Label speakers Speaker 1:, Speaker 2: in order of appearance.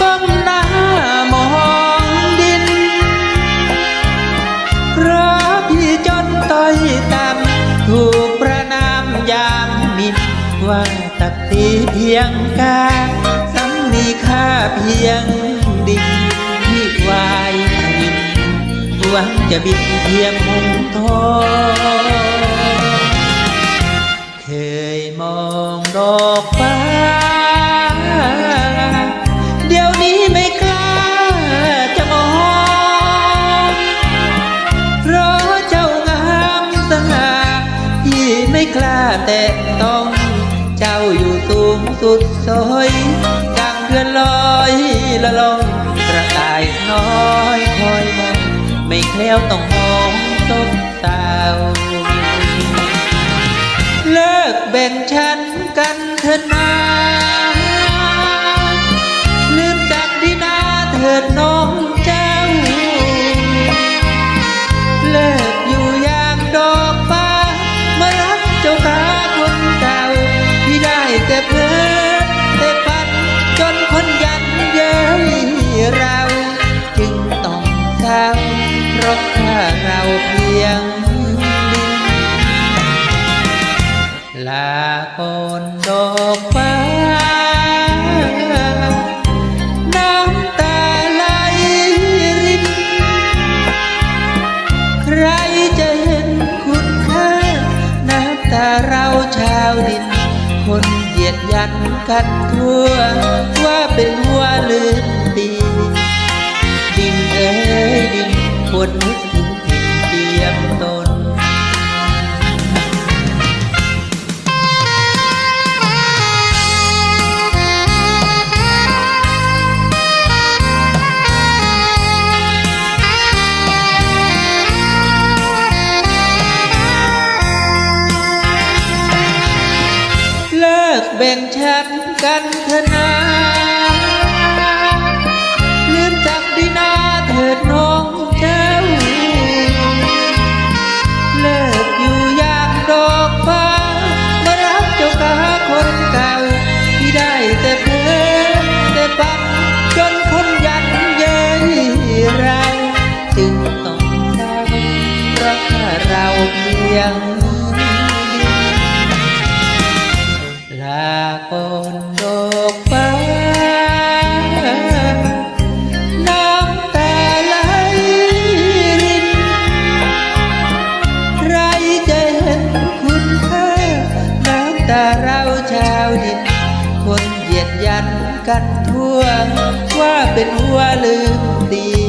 Speaker 1: ก้มหน้ามองดิน รัพี่จนต้อยต่ำถูกประนามยามมินว่าตักตีเพียงกาซ้ำมีค่าเพียงดินพี่วายมินหวังจะบินเพียงมงทอง ที่ไม่กล้าแตะต้อง เจ้าอยู่สูงสุดสอยดังเดือนลอยละลองกระต่ายน้อยคอยมองไม่แคล้วต้องมองตบสาเลิกแบ่งฉันกันเถิดนะ ราะถ้าเราเพียงดินลาก่อนดอกฟ้า น้ำตาไหลรินใครจะเห็นคุณค่า น้ำตาเราชาวดิน คนเหยียดยันกันทั่ว ว่าเป็นหัวลืมตี บ่งฉันกันเถอะนาลืมจากดีนาเถิดน้องเจ้า เลิกอยู่อย่างดอกฟ้ามารักเจ้าขาคนเก่า ที่ได้แต่เพ้อแต่ฝันจนคนยันเย้ยเรา จึงต้องเศร้าเพราะเราเพียง กันทั่ว ว่าเป็นหัวลืมดี